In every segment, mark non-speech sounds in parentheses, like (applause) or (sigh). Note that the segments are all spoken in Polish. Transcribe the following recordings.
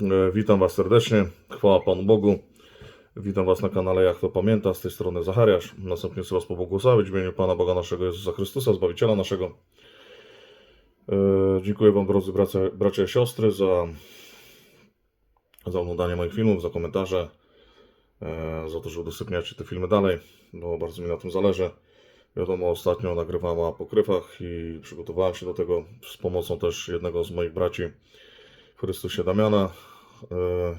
E, Witam Was serdecznie. Chwała Panu Bogu. Witam Was na kanale Jak to pamięta. Z tej strony Zachariasz. Następnie chcę Was pobłogosławić w imieniu Pana Boga naszego Jezusa Chrystusa, Zbawiciela naszego. E, Dziękuję Wam, drodzy bracia, bracia i siostry, za, za oglądanie moich filmów, za komentarze, e, za to, że udostępniacie te filmy dalej, bo bardzo mi na tym zależy. Wiadomo, ostatnio nagrywałem o apokryfach i przygotowałem się do tego z pomocą też jednego z moich braci Chrystusie Damiana. e,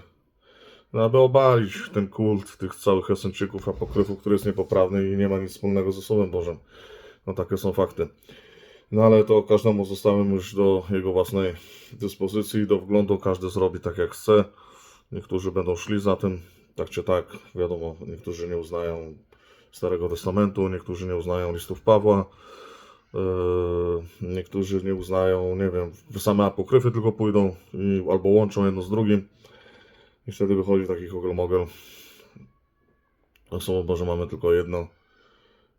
No, aby obalić ten kult tych całych esenczyków apokryfów, który jest niepoprawny i nie ma nic wspólnego ze Słowem Bożym. No takie są fakty. No ale to każdemu zostawiam już do jego własnej dyspozycji, do wglądu. Każdy zrobi tak jak chce. Niektórzy będą szli za tym, tak czy tak. Wiadomo, niektórzy nie uznają Starego Testamentu, niektórzy nie uznają listów Pawła. Yy, niektórzy nie uznają, nie wiem, same apokryfy tylko pójdą i albo łączą jedno z drugim. I wtedy wychodzi taki kogel-mogel. A Słowo Boże mamy tylko jedno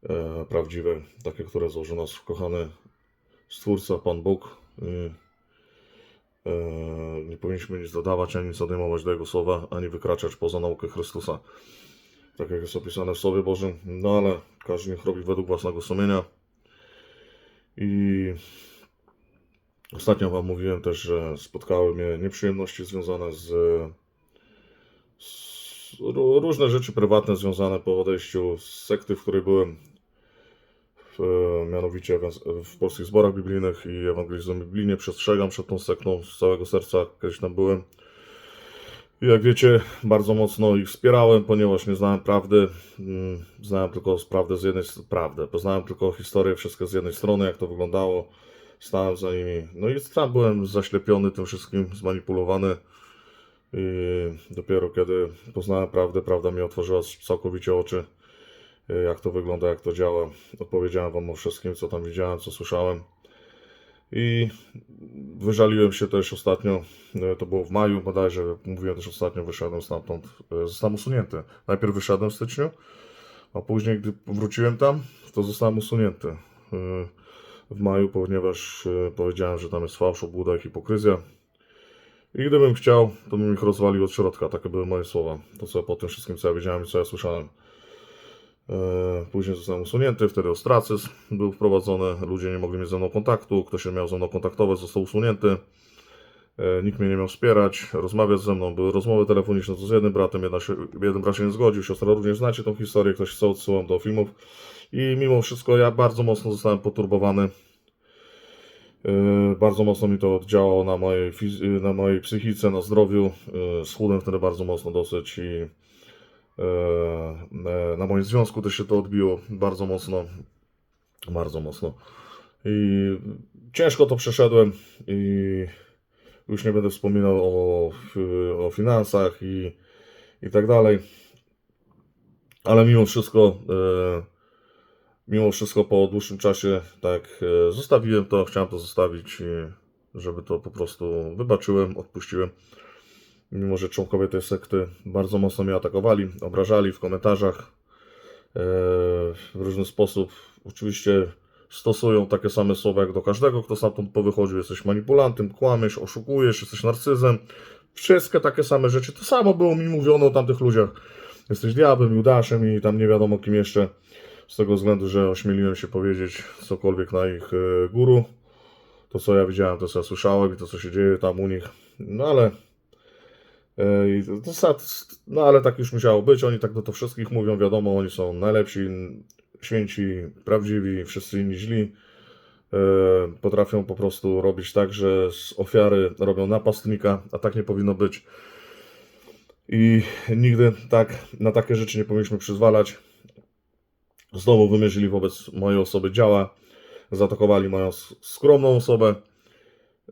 e, prawdziwe, takie, które złożył nas kochany Stwórca, Pan Bóg. I, e, nie powinniśmy nic dodawać, ani nic odejmować do Jego słowa, ani wykraczać poza naukę Chrystusa. Tak jak jest opisane w Słowie Bożym. No ale każdy niech robi według własnego sumienia. I ostatnio Wam mówiłem też, że spotkały mnie nieprzyjemności związane z, z ró- różne rzeczy prywatne związane po odejściu z sekty, w której byłem, w, mianowicie w, w polskich zborach biblijnych i ewangelizuję biblijnie. Przestrzegam przed tą sektą z całego serca, kiedyś tam byłem. Jak wiecie, bardzo mocno ich wspierałem, ponieważ nie znałem prawdy. Mm, Znałem tylko prawdę z jednej prawdę. Poznałem tylko historię, wszystko z jednej strony, jak to wyglądało. Stałem za nimi. No i tam byłem zaślepiony tym wszystkim, zmanipulowany. I dopiero kiedy poznałem prawdę, prawda mi otworzyła całkowicie oczy, y, jak to wygląda, jak to działa. Opowiedziałem Wam o wszystkim, co tam widziałem, co słyszałem. I wyżaliłem się też ostatnio, e, to było w maju bodajże, mówiłem też ostatnio, wyszedłem stamtąd, e, zostałem usunięty. Najpierw wyszedłem w styczniu, a później, gdy wróciłem tam, to zostałem usunięty e, w maju, ponieważ powiedziałem, że tam jest fałsz, obłuda i hipokryzja. I gdybym chciał, to bym ich rozwalił od środka, takie były moje słowa. To co po tym wszystkim, co ja wiedziałem i co ja słyszałem. E, Później zostałem usunięty, wtedy ostracyzm był wprowadzony, ludzie nie mogli mieć ze mną kontaktu, kto się miał ze mną kontaktować, został usunięty. E, Nikt mnie nie miał wspierać, rozmawiać ze mną. Były rozmowy telefoniczne z jednym bratem, jedna się, jeden brat się nie zgodził, siostra również znacie tą historię, ktoś chce odsyłam do filmów. I mimo wszystko ja bardzo mocno zostałem poturbowany. E, Bardzo mocno mi to oddziałało na mojej, na mojej psychice, na zdrowiu. Schudłem wtedy bardzo mocno dosyć i na moim związku też się to odbiło bardzo mocno. Bardzo mocno. I ciężko to przeszedłem i już nie będę wspominał o, o finansach i, i tak dalej. Ale mimo wszystko, e, mimo wszystko po dłuższym czasie tak e, zostawiłem to, chciałem to zostawić, żeby to po prostu wybaczyłem, odpuściłem. Mimo, że członkowie tej sekty bardzo mocno mnie atakowali, obrażali w komentarzach e, w różny sposób. Oczywiście stosują takie same słowa jak do każdego, kto stamtąd powychodził. Jesteś manipulantem, kłamiesz, oszukujesz, jesteś narcyzem. Wszystkie takie same rzeczy. To samo było mi mówione o tamtych ludziach. Jesteś diabłem, Judaszem i tam nie wiadomo kim jeszcze. Z tego względu, że ośmieliłem się powiedzieć cokolwiek na ich e, guru. To co ja widziałem, to co ja słyszałem i to co się dzieje tam u nich. No ale no ale tak już musiało być. Oni tak do to wszystkich mówią, wiadomo, oni są najlepsi, święci, prawdziwi, wszyscy inni źli. E, Potrafią po prostu robić tak, że z ofiary robią napastnika, a tak nie powinno być. I nigdy tak na takie rzeczy nie powinniśmy przyzwalać. Znowu wymierzyli wobec mojej osoby działa, zaatakowali moją skromną osobę.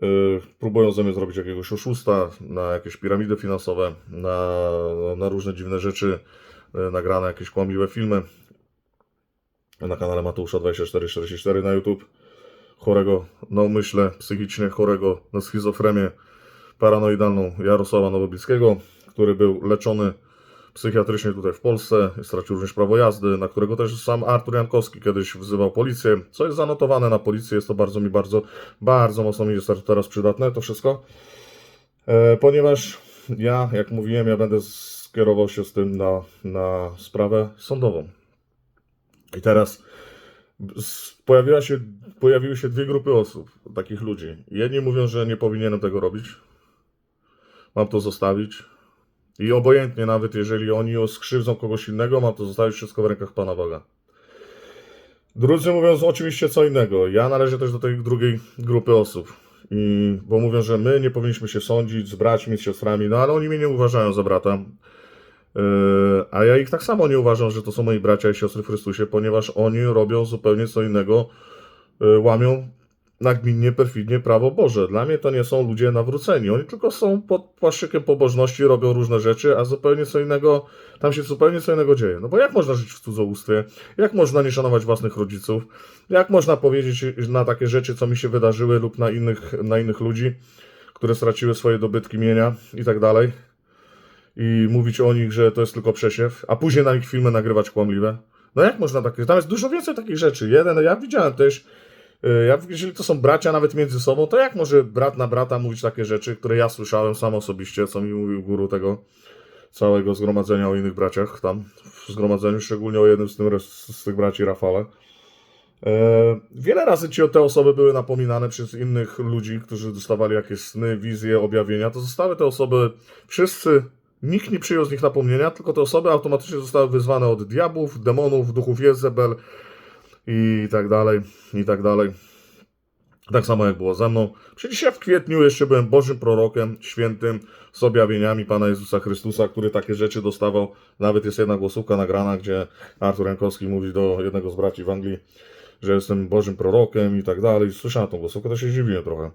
Yy, próbują ze mnie zrobić jakiegoś oszusta, na jakieś piramidy finansowe, na, na różne dziwne rzeczy, yy, nagrane jakieś kłamliwe filmy na kanale Mateusza 2444 na YouTube. Chorego na umyśle, psychicznie chorego na schizofrenię paranoidalną Jarosława Nowobilskiego, który był leczony psychiatrycznie tutaj w Polsce, stracił również prawo jazdy, na którego też sam Artur Jankowski kiedyś wzywał policję, co jest zanotowane na policję, jest to bardzo mi bardzo, bardzo mocno mi jest teraz przydatne to wszystko, e, ponieważ ja, jak mówiłem, ja będę skierował się z tym na, na sprawę sądową. I teraz pojawiła się, pojawiły się dwie grupy osób, takich ludzi. Jedni mówią, że nie powinienem tego robić. Mam to zostawić. I obojętnie, nawet jeżeli oni skrzywdzą kogoś innego, mam to zostawić wszystko w rękach Pana Boga. Drudzy mówią oczywiście co innego. Ja należę też do tej drugiej grupy osób. I, bo mówią, że my nie powinniśmy się sądzić z braćmi, z siostrami, no ale oni mnie nie uważają za brata. Yy, a ja ich tak samo nie uważam, że to są moi bracia i siostry w Chrystusie, ponieważ oni robią zupełnie co innego, yy, łamią nagminnie, perfidnie prawo Boże. Dla mnie to nie są ludzie nawróceni. Oni tylko są pod płaszczykiem pobożności, robią różne rzeczy, a zupełnie co innego, tam się zupełnie co innego dzieje. No bo jak można żyć w cudzołóstwie? Jak można nie szanować własnych rodziców? Jak można powiedzieć na takie rzeczy, co mi się wydarzyły lub na innych, na innych ludzi, które straciły swoje dobytki, mienia i tak dalej? I mówić o nich, że to jest tylko przesiew, a później na nich filmy nagrywać kłamliwe? No jak można takie? Tam jest dużo więcej takich rzeczy. Jeden, ja widziałem też, ja, jeżeli to są bracia nawet między sobą, to jak może brat na brata mówić takie rzeczy, które ja słyszałem sam osobiście, co mi mówił guru tego całego zgromadzenia o innych braciach tam w zgromadzeniu, szczególnie o jednym z, tym, z tych braci Rafale. E, Wiele razy ci te osoby były napominane przez innych ludzi, którzy dostawali jakieś sny, wizje, objawienia. To zostały te osoby, wszyscy, nikt nie przyjął z nich napomnienia, tylko te osoby automatycznie zostały wyzwane od diabłów, demonów, duchów Jezebel i tak dalej, i tak dalej. Tak samo jak było ze mną. Przecież ja w kwietniu jeszcze byłem Bożym prorokiem, świętym, z objawieniami Pana Jezusa Chrystusa, który takie rzeczy dostawał. Nawet jest jedna głosówka nagrana, gdzie Artur Jankowski mówi do jednego z braci w Anglii, że jestem Bożym prorokiem i tak dalej. Słyszałem tą głosówkę, to się zdziwiłem trochę.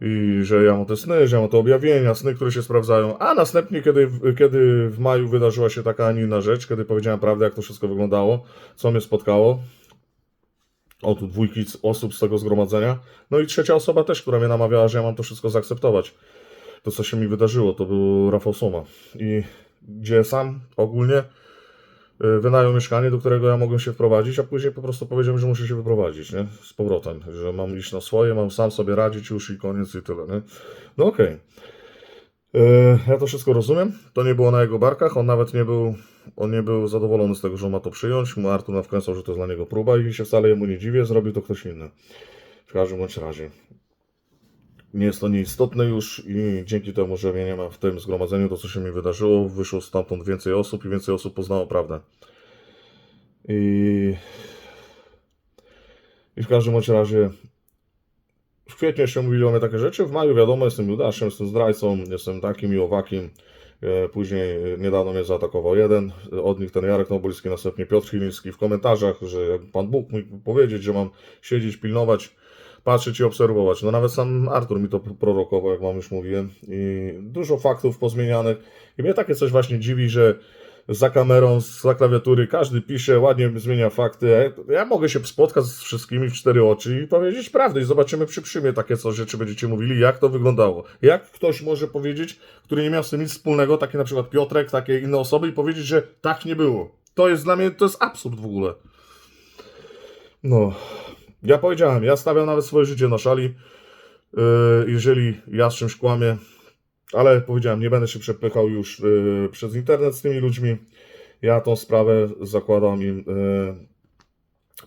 I że ja mam te sny, że ja mam te objawienia, sny, które się sprawdzają. A następnie, kiedy, kiedy w maju wydarzyła się taka, a nie inna rzecz, kiedy powiedziałem prawdę, jak to wszystko wyglądało, co mnie spotkało, o tu dwójki osób z tego zgromadzenia. No i trzecia osoba też, która mnie namawiała, że ja mam to wszystko zaakceptować. To, co się mi wydarzyło, to był Rafał Soma. I gdzie sam ogólnie y, wynajął mieszkanie, do którego ja mogłem się wprowadzić, a później po prostu powiedziałem, że muszę się wyprowadzić, nie? Z powrotem, że mam iść na swoje, mam sam sobie radzić już i koniec i tyle, nie? No okej. Y, Ja to wszystko rozumiem. To nie było na jego barkach. On nawet nie był, on nie był zadowolony z tego, że ma to przyjąć. Mu Artur nawkręcał, że to jest dla niego próba i się wcale jemu nie dziwię. Zrobił to ktoś inny. W każdym bądź razie. Nie jest to nieistotne już i dzięki temu, że mnie nie ma w tym zgromadzeniu, to co się mi wydarzyło, wyszło stamtąd więcej osób i więcej osób poznało prawdę. I, i w każdym bądź razie w kwietniu jeszcze mówili o mnie takie rzeczy, w maju wiadomo, jestem Judaszem, jestem zdrajcą, jestem takim i owakim. E, Później e, niedawno mnie zaatakował jeden, od nich ten Jarek Nobolski, następnie Piotr Chiliński w komentarzach, że Pan Bóg mógł powiedzieć, że mam siedzieć, pilnować, patrzeć i obserwować. No nawet sam Artur mi to prorokował, jak wam już mówiłem. I dużo faktów pozmienianych. I mnie takie coś właśnie dziwi, że za kamerą, za klawiatury, każdy pisze, ładnie zmienia fakty. Ja mogę się spotkać z wszystkimi w cztery oczy i powiedzieć prawdę i zobaczymy przy przymie takie coś rzeczy będziecie mówili, jak to wyglądało. Jak ktoś może powiedzieć, który nie miał z tym nic wspólnego, taki na przykład Piotrek, takie inne osoby i powiedzieć, że tak nie było. To jest dla mnie, to jest absurd w ogóle. No, ja powiedziałem, ja stawiam nawet swoje życie na szali, yy, jeżeli ja z czymś kłamię, ale powiedziałem, nie będę się przepychał już yy, przez internet z tymi ludźmi. Ja tą sprawę zakładam im. Yy,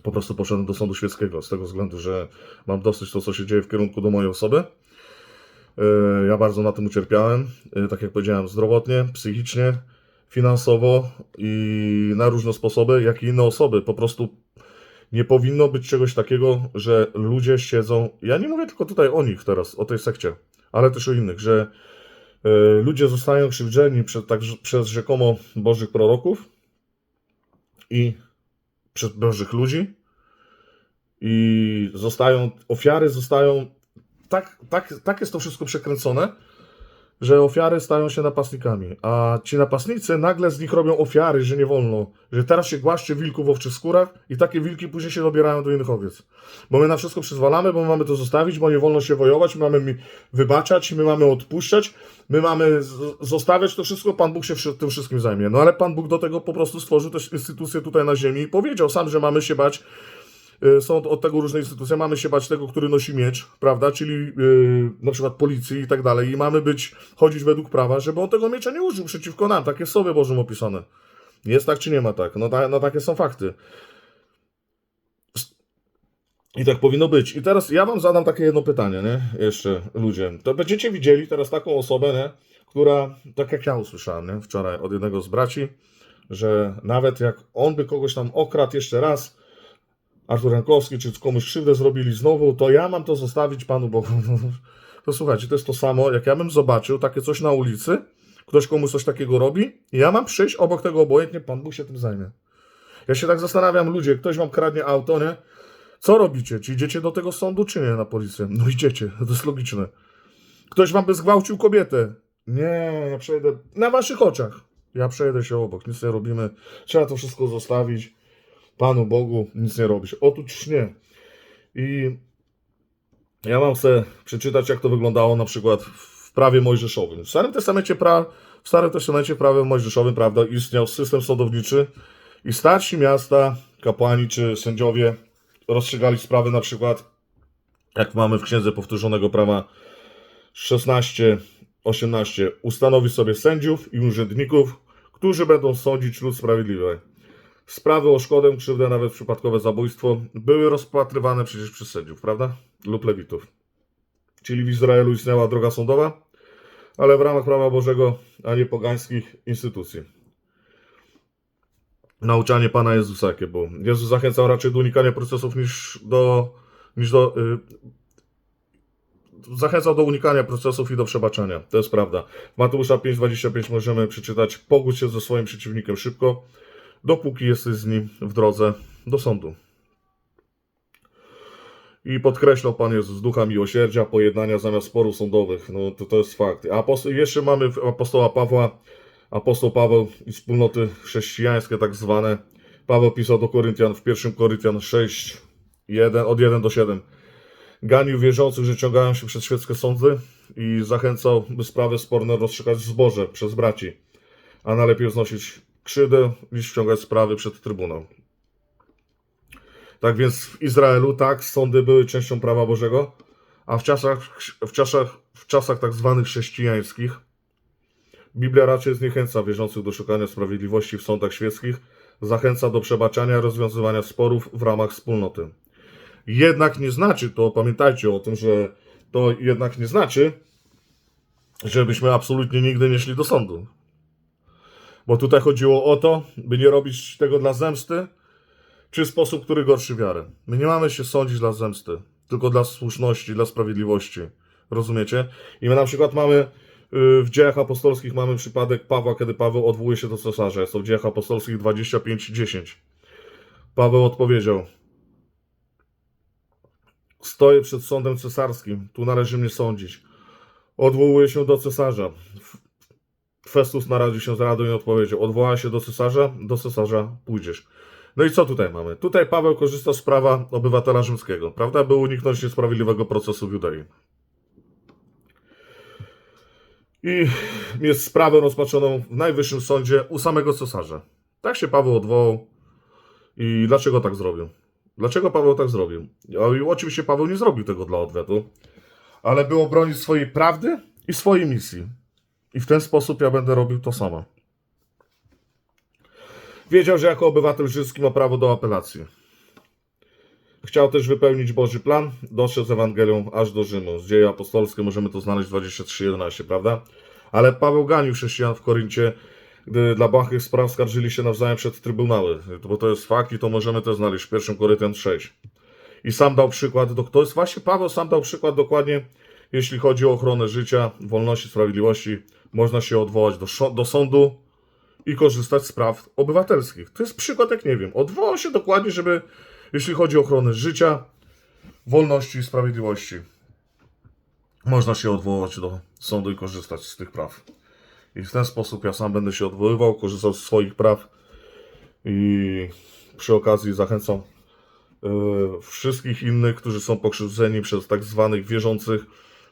po prostu poszedłem do sądu świeckiego z tego względu, że mam dosyć to, co się dzieje w kierunku do mojej osoby. Yy, ja bardzo na tym ucierpiałem, yy, tak jak powiedziałem, zdrowotnie, psychicznie, finansowo i na różne sposoby, jak i inne osoby. Po prostu nie powinno być czegoś takiego, że ludzie siedzą. Ja nie mówię tylko tutaj o nich teraz, o tej sekcie, ale też o innych, że ludzie zostają krzywdzeni przez, tak, przez rzekomo bożych proroków i przez bożych ludzi. I zostają, ofiary zostają, tak, tak, tak jest to wszystko przekręcone, że ofiary stają się napastnikami, a ci napastnicy nagle z nich robią ofiary, że nie wolno, że teraz się głaszcze wilków w owczych skórach i takie wilki później się dobierają do innych owiec. Bo my na wszystko przyzwalamy, bo my mamy to zostawić, bo nie wolno się wojować, my mamy wybaczać, my mamy odpuszczać, my mamy zostawiać to wszystko, Pan Bóg się tym wszystkim zajmie. No ale Pan Bóg do tego po prostu stworzył też instytucję tutaj na ziemi i powiedział sam, że mamy się bać są od, tego różne instytucje. Mamy się bać tego, który nosi miecz, prawda? Czyli y, na przykład policji i tak dalej. I mamy być, chodzić według prawa, żeby on tego miecza nie użył przeciwko nam. Tak jest w Bożym opisane. Jest tak czy nie ma tak? No, ta, no takie są fakty. I tak powinno być. I teraz ja wam zadam takie jedno pytanie, nie? Jeszcze ludzie. To będziecie widzieli teraz taką osobę, nie? Która, tak jak ja usłyszałem, nie? Wczoraj od jednego z braci, że nawet jak on by kogoś tam okradł jeszcze raz, Artur Jankowski, czy komuś krzywdę zrobili znowu, to ja mam to zostawić Panu Bogu. (laughs) To słuchajcie, to jest to samo, jak ja bym zobaczył takie coś na ulicy, ktoś komuś coś takiego robi, ja mam przyjść obok tego obojętnie, Pan Bóg się tym zajmie. Ja się tak zastanawiam, ludzie, ktoś wam kradnie auto, nie? Co robicie? Czy idziecie do tego sądu, czy nie na policję? No idziecie, (laughs) to jest logiczne. Ktoś wam by zgwałcił kobietę. Nie, ja przejdę na waszych oczach. Ja przejdę się obok, nic nie robimy. Trzeba to wszystko zostawić. Panu Bogu nic nie robić. Otóż nie. I ja mam chcę przeczytać, jak to wyglądało na przykład w prawie mojżeszowym. W Starym Testamencie, pra, w Starym Testamencie w prawie mojżeszowym, prawda, istniał system sądowniczy i starsi miasta, kapłani czy sędziowie rozstrzygali sprawy na przykład, jak mamy w Księdze Powtórzonego Prawa 16, 18, ustanowi sobie sędziów i urzędników, którzy będą sądzić lud sprawiedliwy. Sprawy o szkodę, krzywdę, nawet przypadkowe zabójstwo były rozpatrywane przecież przez sędziów, prawda? Lub lewitów. Czyli w Izraelu istniała droga sądowa, ale w ramach prawa Bożego, a nie pogańskich instytucji. Nauczanie Pana Jezusa jakie było. Jezus zachęcał raczej do unikania procesów niż do... Niż do y, zachęcał do unikania procesów i do przebaczenia. To jest prawda. Mateusza 5,25 możemy przeczytać: Pogódź się ze swoim przeciwnikiem szybko, dopóki jesteś z nim w drodze do sądu. I podkreślał Pan Jezus ducha miłosierdzia, pojednania zamiast sporów sądowych. No to, to jest fakt. A jeszcze mamy apostoła Pawła, apostoł Paweł i wspólnoty chrześcijańskie tak zwane. Paweł pisał do Koryntian w 1 Koryntian 6, 1, od 1 do 7 ganił wierzących, że ciągają się przed świeckie sądy i zachęcał, by sprawy sporne rozstrzygać w zborze przez braci, a najlepiej znosić krzywdę niż wciągać sprawy przed trybunał. Tak więc w Izraelu tak, sądy były częścią prawa Bożego, a w czasach, w czasach, w czasach tak zwanych chrześcijańskich Biblia raczej zniechęca wierzących do szukania sprawiedliwości w sądach świeckich, zachęca do przebaczania i rozwiązywania sporów w ramach wspólnoty jednak nie znaczy to, pamiętajcie o tym, że to jednak nie znaczy, żebyśmy absolutnie nigdy nie szli do sądu. Bo tutaj chodziło o to, by nie robić tego dla zemsty, czy sposób, który gorszy wiarę. My nie mamy się sądzić dla zemsty, tylko dla słuszności, dla sprawiedliwości. Rozumiecie? I my na przykład mamy y, w dziejach apostolskich mamy przypadek Pawła, kiedy Paweł odwołuje się do cesarza. Jest to w dziejach apostolskich 25:10. Paweł odpowiedział: Stoję przed sądem cesarskim, tu należy mnie sądzić. Odwołuję się do cesarza. Festus naradził się z radą i odpowiedział: Odwołała się do cesarza, do cesarza pójdziesz. No i co tutaj mamy? Tutaj Paweł korzysta z prawa obywatela rzymskiego, prawda? By uniknąć niesprawiedliwego procesu w Judei. I jest sprawę rozpatrzoną w najwyższym sądzie u samego cesarza. Tak się Paweł odwołał. I dlaczego tak zrobił? Dlaczego Paweł tak zrobił? Oczywiście Paweł nie zrobił tego dla odwetu, ale było bronić swojej prawdy i swojej misji. I w ten sposób ja będę robił to samo. Wiedział, że jako obywatel rzymski ma prawo do apelacji. Chciał też wypełnić Boży plan, doszedł z Ewangelią aż do Rzymu. Z dzieje apostolskie możemy to znaleźć w 23:11, prawda? Ale Paweł ganił chrześcijan w Koryncie, gdy dla błahych spraw skarżyli się nawzajem przed trybunały, bo to jest fakt i to możemy to znaleźć w 1 Koryntian 6. I sam dał przykład, do, to jest właśnie Paweł sam dał przykład dokładnie, jeśli chodzi o ochronę życia, wolności, sprawiedliwości, można się odwołać do, do sądu i korzystać z praw obywatelskich. To jest przykład, jak nie wiem, odwołał się dokładnie, żeby, jeśli chodzi o ochronę życia, wolności i sprawiedliwości, można się odwołać do sądu i korzystać z tych praw. I w ten sposób ja sam będę się odwoływał, korzystał z swoich praw i przy okazji zachęcam y, wszystkich innych, którzy są pokrzywdzeni przez tak zwanych wierzących,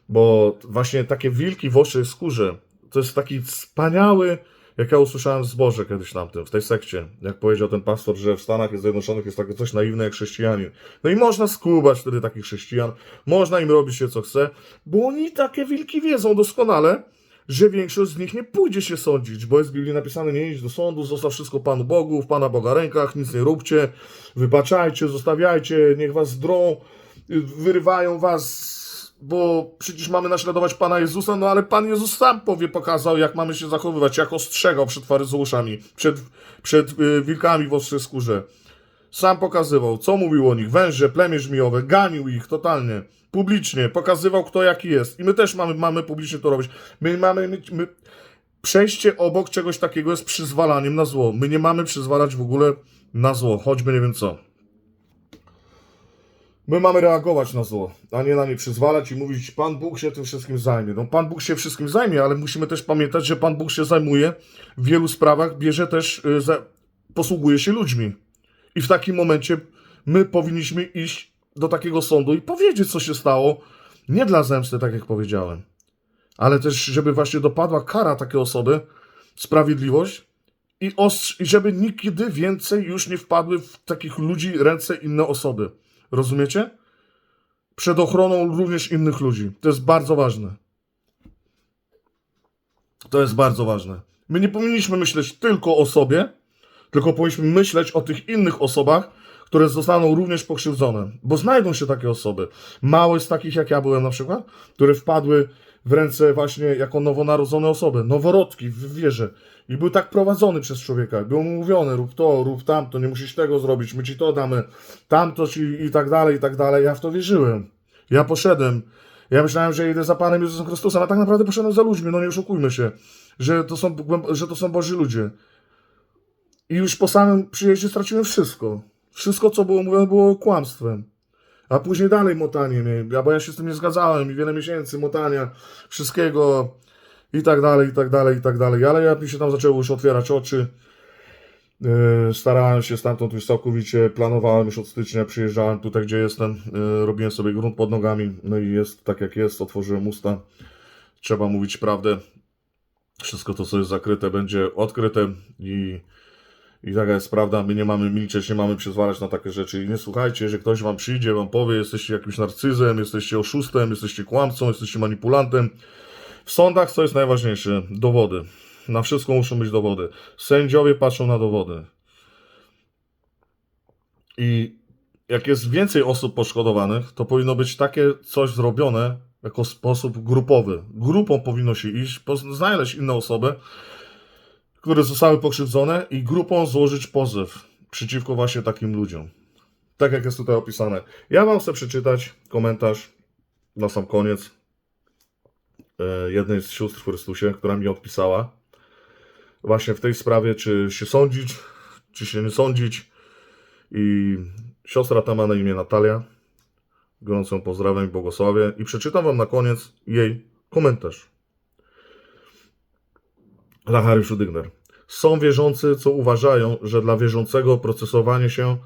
bo właśnie takie wilki w oczej skórze to jest taki wspaniały, Jak ja usłyszałem w zborze kiedyś tamtym, w tej sekcie, jak powiedział ten pastor, że w Stanach Zjednoczonych jest takie coś naiwne jak chrześcijanin. No i można skubać wtedy takich chrześcijan, można im robić się co chce, bo oni takie wilki wiedzą doskonale, że większość z nich nie pójdzie się sądzić, bo jest w Biblii napisane, nie idź do sądu, zostaw wszystko Panu Bogu, w Pana Boga rękach, nic nie róbcie, wybaczajcie, zostawiajcie, niech was drą, wyrywają was, bo przecież mamy naśladować Pana Jezusa, no ale Pan Jezus sam powie, pokazał, jak mamy się zachowywać, jak ostrzegał przed faryzeuszami, przed, przed y, wilkami w ostrej skórze. Sam pokazywał, co mówił o nich, węże, plemię żmijowe, ganił ich totalnie, publicznie, pokazywał kto jaki jest. I my też mamy, mamy publicznie to robić. My mamy, my, my, przejście obok czegoś takiego jest przyzwalaniem na zło. My nie mamy przyzwalać w ogóle na zło, choćby nie wiem co. My mamy reagować na zło, a nie na nie przyzwalać i mówić, Pan Bóg się tym wszystkim zajmie. No, Pan Bóg się wszystkim zajmie, ale musimy też pamiętać, że Pan Bóg się zajmuje w wielu sprawach, bierze też, y, posługuje się ludźmi. I w takim momencie my powinniśmy iść do takiego sądu i powiedzieć, co się stało. Nie dla zemsty, tak jak powiedziałem, ale też, żeby właśnie dopadła kara takiej osoby, sprawiedliwość i, ostrz- i żeby nigdy więcej już nie wpadły w takich ludzi ręce inne osoby. Rozumiecie? Przed ochroną również innych ludzi. To jest bardzo ważne. To jest bardzo ważne. My nie powinniśmy myśleć tylko o sobie, tylko powinniśmy myśleć o tych innych osobach, które zostaną również pokrzywdzone. Bo znajdą się takie osoby. Mało jest takich, jak ja byłem na przykład, które wpadły w ręce właśnie jako nowonarodzone osoby, noworodki w wierze. I był tak prowadzony przez człowieka. Było mu mówione, rób to, rób tamto, nie musisz tego zrobić, my ci to damy, tamto ci i tak dalej, i tak dalej. Ja w to wierzyłem. Ja poszedłem. Ja myślałem, że idę za Panem Jezusem Chrystusem, a tak naprawdę poszedłem za ludźmi, no nie oszukujmy się, że to są, że to są Boży ludzie. I już po samym przyjeździe straciłem wszystko. Wszystko, co było mówione, było kłamstwem. A później dalej motanie mnie, ja- bo ja się z tym nie zgadzałem i wiele miesięcy motania, wszystkiego i tak dalej, i tak dalej, i tak dalej. Ale jak mi się tam zaczęło już otwierać oczy, yy, starałem się stamtąd już całkowicie, planowałem już od stycznia, przyjeżdżałem tutaj, gdzie jestem, yy, robiłem sobie grunt pod nogami, no i jest tak jak jest, otworzyłem usta. Trzeba mówić prawdę. Wszystko to, co jest zakryte, będzie odkryte i i taka jest prawda, my nie mamy milczeć, nie mamy przyzwalać na takie rzeczy. I nie słuchajcie, że ktoś wam przyjdzie, wam powie, jesteście jakimś narcyzem, jesteście oszustem, jesteście kłamcą, jesteście manipulantem. W sądach co jest najważniejsze? Dowody. Na wszystko muszą być dowody. Sędziowie patrzą na dowody. I jak jest więcej osób poszkodowanych, to powinno być takie coś zrobione jako sposób grupowy. Grupą powinno się iść, znaleźć inne osoby, które zostały pokrzywdzone i grupą złożyć pozew przeciwko właśnie takim ludziom. Tak jak jest tutaj opisane. Ja wam chcę przeczytać komentarz na sam koniec e, jednej z sióstr w Chrystusie, która mi odpisała właśnie w tej sprawie, czy się sądzić, czy się nie sądzić. I siostra ta ma na imię Natalia. Gorącą pozdrawiam i błogosławię. I przeczytam wam na koniec jej komentarz. Zachariuszu Dygner. Są wierzący, co uważają, że dla wierzącego procesowanie się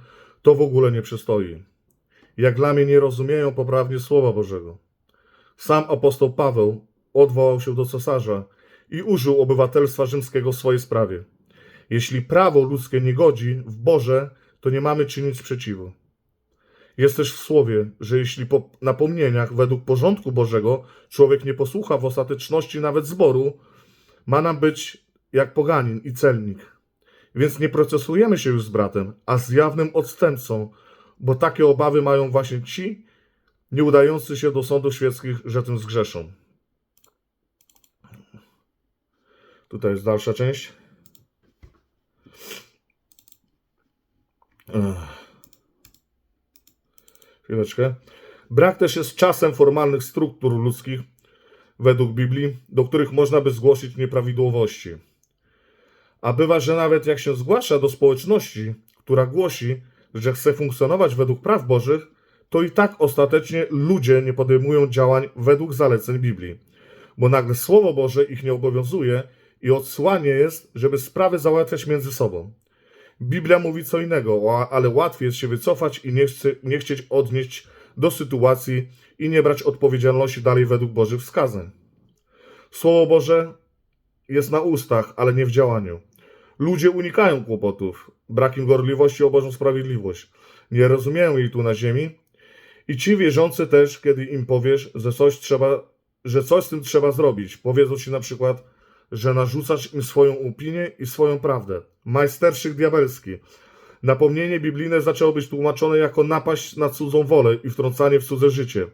to w ogóle nie przystoi. Jak dla mnie nie rozumieją poprawnie Słowa Bożego. Sam apostoł Paweł odwołał się do cesarza i użył obywatelstwa rzymskiego w swojej sprawie. Jeśli prawo ludzkie nie godzi w Boże, to nie mamy czynić sprzeciwu. Jest też w słowie, że jeśli po napomnieniach według porządku Bożego człowiek nie posłucha w ostateczności nawet zboru, ma nam być jak poganin i celnik. Więc nie procesujemy się już z bratem, a z jawnym odstępcą, bo takie obawy mają właśnie ci, nie udający się do sądów świeckich, że tym zgrzeszą. Tutaj jest dalsza część. Ech. Chwileczkę. Brak też jest czasem formalnych struktur ludzkich, według Biblii, do których można by zgłosić nieprawidłowości. A bywa, że nawet jak się zgłasza do społeczności, która głosi, że chce funkcjonować według praw Bożych, to i tak ostatecznie ludzie nie podejmują działań według zaleceń Biblii, bo nagle Słowo Boże ich nie obowiązuje i odsłanie jest, żeby sprawy załatwiać między sobą. Biblia mówi co innego, ale łatwiej jest się wycofać i nie, chce, nie chcieć odnieść do sytuacji i nie brać odpowiedzialności dalej według Bożych wskazań. Słowo Boże jest na ustach, ale nie w działaniu. Ludzie unikają kłopotów, brak im gorliwości o Bożą sprawiedliwość. Nie rozumieją jej tu na ziemi. I ci wierzący też, kiedy im powiesz, że coś trzeba, że coś z tym trzeba zrobić, powiedzą ci na przykład, że narzucasz im swoją opinię i swoją prawdę. Majsterszyk diabelski. Napomnienie biblijne zaczęło być tłumaczone jako napaść na cudzą wolę i wtrącanie w cudze życie.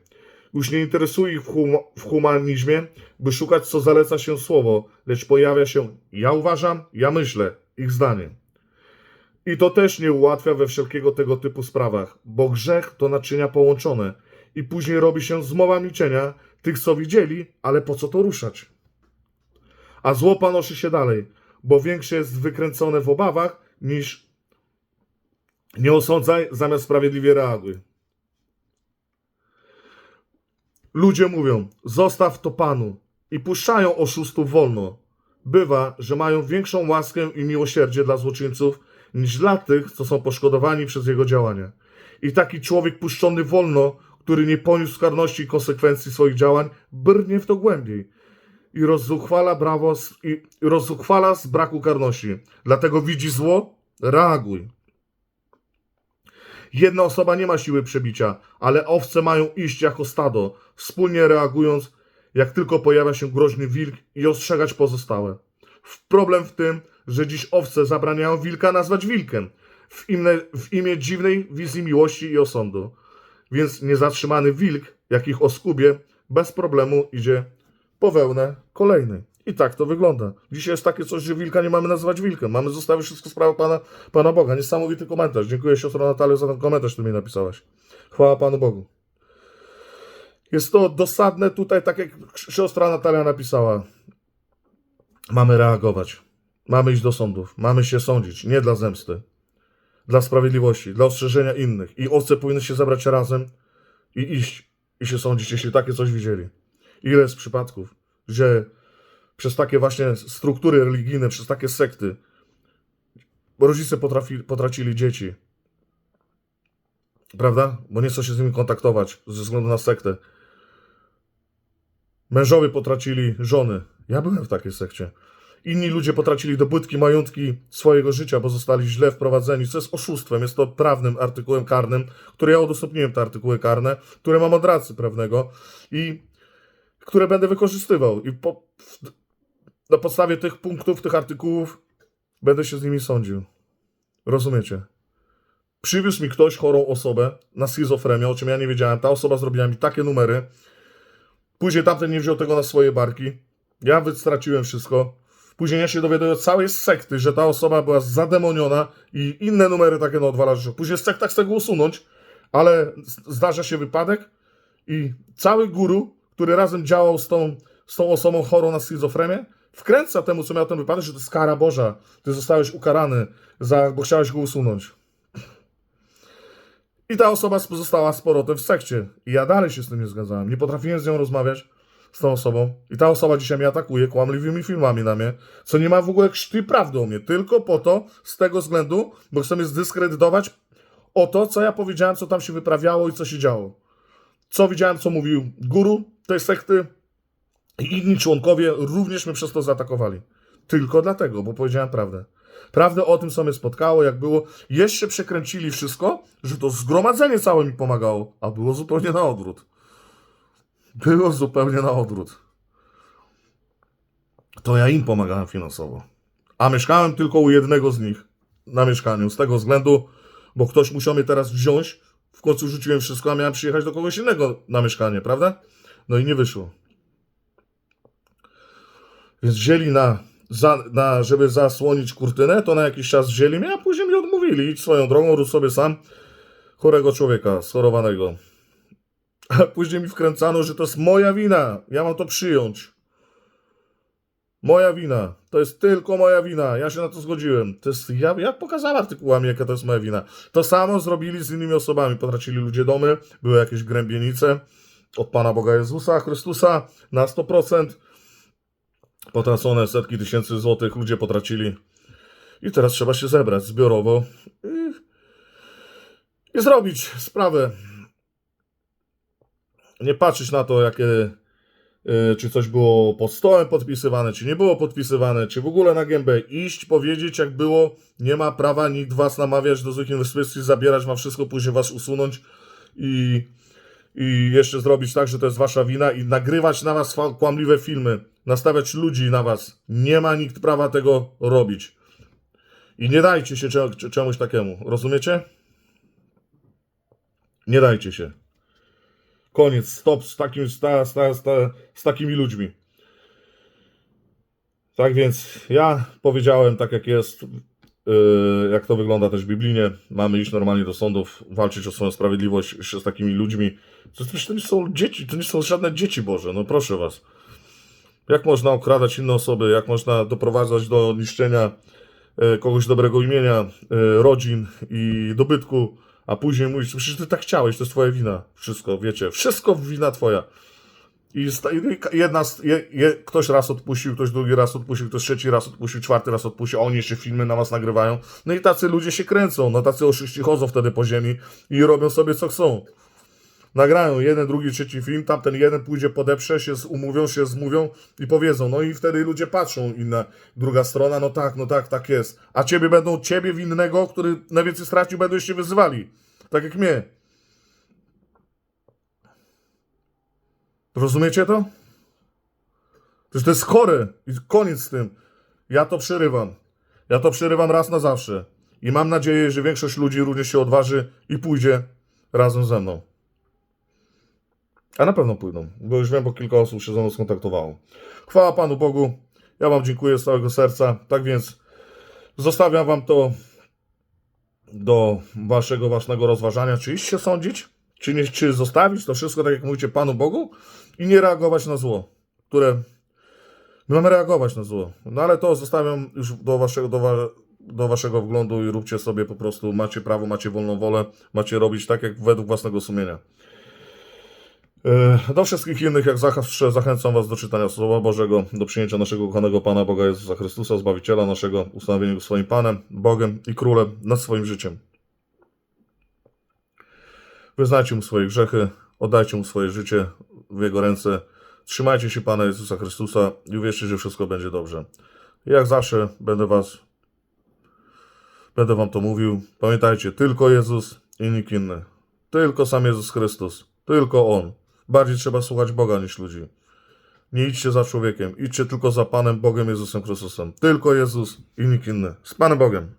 Już nie interesuje ich w, hum- w humanizmie, by szukać, co zaleca się słowo, lecz pojawia się ja uważam, ja myślę, ich zdanie. I to też nie ułatwia we wszelkiego tego typu sprawach, bo grzech to naczynia połączone i później robi się zmowa milczenia tych, co widzieli, ale po co to ruszać? A zło panoszy się dalej, bo większe jest wykręcone w obawach niż nie osądzaj, zamiast sprawiedliwie reaguj. Ludzie mówią, zostaw to Panu i puszczają oszustów wolno. Bywa, że mają większą łaskę i miłosierdzie dla złoczyńców niż dla tych, co są poszkodowani przez jego działania. I taki człowiek puszczony wolno, który nie poniósł karności i konsekwencji swoich działań, brnie w to głębiej i rozzuchwala brawo z, i rozzuchwala z braku karności. Dlatego widzi zło, reaguj. Jedna osoba nie ma siły przebicia, ale owce mają iść jako stado, wspólnie reagując, jak tylko pojawia się groźny wilk i ostrzegać pozostałe. Problem w tym, że dziś owce zabraniają wilka nazwać wilkiem w imię, w imię dziwnej wizji miłości i osądu. Więc niezatrzymany wilk, jak ich oskubie, bez problemu idzie po wełnę kolejnej. I tak to wygląda. Dzisiaj jest takie coś, że wilka nie mamy nazywać wilkiem. Mamy zostawić wszystko sprawę Pana, Pana Boga. Niesamowity komentarz. Dziękuję siostro Natalio za ten komentarz, który mi napisałaś. Chwała Panu Bogu. Jest to dosadne tutaj, tak jak siostra Natalia napisała. Mamy reagować. Mamy iść do sądów. Mamy się sądzić. Nie dla zemsty. Dla sprawiedliwości. Dla ostrzeżenia innych. I owce powinny się zebrać razem i iść. I się sądzić, jeśli takie coś widzieli. Ile jest przypadków, że przez takie właśnie struktury religijne, przez takie sekty rodzice potrafi, potracili dzieci. Prawda? Bo nie chcą się z nimi kontaktować ze względu na sektę. Mężowie potracili żony. Ja byłem w takiej sekcie. Inni ludzie potracili dobytki, majątki swojego życia, bo zostali źle wprowadzeni, co jest oszustwem. Jest to prawnym artykułem karnym, który ja udostępniłem te artykuły karne, które mam od radcy prawnego i które będę wykorzystywał. I po, na podstawie tych punktów, tych artykułów będę się z nimi sądził. Rozumiecie? Przywiózł mi ktoś chorą osobę na schizofrenię, o czym ja nie wiedziałem. Ta osoba zrobiła mi takie numery. Później tamten nie wziął tego na swoje barki. Ja straciłem wszystko. Później ja się dowiaduję od całej sekty, że ta osoba była zademoniona i inne numery takie na odwalacze. Później sekta chce go usunąć, ale zdarza się wypadek i cały guru, który razem działał z tą, z tą osobą chorą na schizofrenię, wkręca temu, co miał ten wypadek, że to jest kara Boża. Ty zostałeś ukarany, za, bo chciałeś go usunąć. I ta osoba pozostała z powrotem w sekcie. I ja dalej się z tym nie zgadzałem. Nie potrafiłem z nią rozmawiać, z tą osobą. I ta osoba dzisiaj mnie atakuje kłamliwymi filmami na mnie, co nie ma w ogóle krzty prawdy o mnie. Tylko po to, z tego względu, bo chcę mnie zdyskredytować o to, co ja powiedziałem, co tam się wyprawiało i co się działo. Co widziałem, co mówił guru tej sekty i inni członkowie również mnie przez to zaatakowali. Tylko dlatego, bo powiedziałem prawdę. Prawdę o tym, co mnie spotkało, jak było. Jeszcze przekręcili wszystko, że to zgromadzenie całe mi pomagało, a było zupełnie na odwrót. Było zupełnie na odwrót. To ja im pomagałem finansowo. A mieszkałem tylko u jednego z nich na mieszkaniu. Z tego względu, bo ktoś musiał mnie teraz wziąć. W końcu rzuciłem wszystko, a miałem przyjechać do kogoś innego na mieszkanie, prawda? No i nie wyszło. Więc wzięli na, za, na, żeby zasłonić kurtynę, to na jakiś czas wzięli mnie, a później mi odmówili. Idź swoją drogą, rób sobie sam chorego człowieka, schorowanego. (laughs) A później mi wkręcano, że to jest moja wina. Ja mam to przyjąć. Moja wina. To jest tylko moja wina. Ja się na to zgodziłem. To jest, ja, ja pokazałem artykułami, jaka to jest moja wina. To samo zrobili z innymi osobami. Potracili ludzie domy, były jakieś grębienice od Pana Boga Jezusa Chrystusa na 100%. Potracone setki tysięcy złotych ludzie potracili. I teraz trzeba się zebrać zbiorowo i, i zrobić sprawę. Nie patrzeć na to, jakie y, czy coś było pod stołem podpisywane, czy nie było podpisywane, czy w ogóle na gębę iść, powiedzieć jak było, nie ma prawa nikt was namawiać do złych inwestycji, zabierać ma wszystko, później was usunąć i, i jeszcze zrobić tak, że to jest wasza wina i nagrywać na was kłamliwe filmy, nastawiać ludzi na was. Nie ma nikt prawa tego robić. I nie dajcie się cze- cze- czemuś takiemu, rozumiecie? Nie dajcie się. Koniec, stop z, takim, z, ta, z, ta, z, ta, z takimi ludźmi. Tak więc ja powiedziałem tak jak jest, yy, jak to wygląda też biblijnie. Mamy iść normalnie do sądów, walczyć o swoją sprawiedliwość z takimi ludźmi. To, to, to nie są dzieci, to nie są żadne dzieci Boże, no proszę was. Jak można okradać inne osoby, jak można doprowadzać do niszczenia e, kogoś dobrego imienia, e, rodzin i dobytku, a później mówić, przecież ty tak chciałeś, to jest twoja wina. Wszystko, wiecie, wszystko wina twoja. I jedna, ktoś raz odpuścił, ktoś drugi raz odpuścił, ktoś trzeci raz odpuścił, czwarty raz odpuścił, oni jeszcze filmy na was nagrywają. No i tacy ludzie się kręcą, no tacy oszyści chodzą wtedy po ziemi i robią sobie co chcą. Nagrają jeden, drugi, trzeci film, tamten jeden pójdzie, podeprze się, umówią się, zmówią i powiedzą. No i wtedy ludzie patrzą, inna, druga strona, no tak, no tak, tak jest. A ciebie będą, ciebie winnego, który najwięcej stracił, będą jeszcze wyzywali. Tak jak mnie. Rozumiecie to? To, to jest chore i koniec z tym. Ja to przerywam. Ja to przerywam raz na zawsze. I mam nadzieję, że większość ludzi również się odważy i pójdzie razem ze mną. A na pewno pójdą, bo już wiem, bo kilka osób się ze mną skontaktowało. Chwała Panu Bogu. Ja Wam dziękuję z całego serca. Tak więc zostawiam Wam to do Waszego ważnego rozważania. Czy iść się sądzić, czy, nie, czy zostawić to wszystko, tak jak mówicie, Panu Bogu i nie reagować na zło, które my mamy reagować na zło. No ale to zostawiam już do Waszego, do, wa, do waszego wglądu i róbcie sobie po prostu, macie prawo, macie wolną wolę, macie robić tak, jak według własnego sumienia. E, Do wszystkich innych, jak zawsze, zachęcam Was do czytania Słowa Bożego, do przyjęcia naszego kochanego Pana Boga Jezusa Chrystusa, Zbawiciela naszego, ustanowienia Go swoim Panem, Bogiem i Królem nad swoim życiem. Wyznajcie Mu swoje grzechy, oddajcie Mu swoje życie w Jego ręce, trzymajcie się Pana Jezusa Chrystusa i uwierzcie, że wszystko będzie dobrze. Jak zawsze będę Was, będę Wam to mówił. Pamiętajcie, tylko Jezus i nikt inny. Tylko sam Jezus Chrystus. Tylko On. Bardziej trzeba słuchać Boga niż ludzi. Nie idźcie za człowiekiem, idźcie tylko za Panem Bogiem Jezusem Chrystusem. Tylko Jezus i nikt inny. Z Panem Bogiem.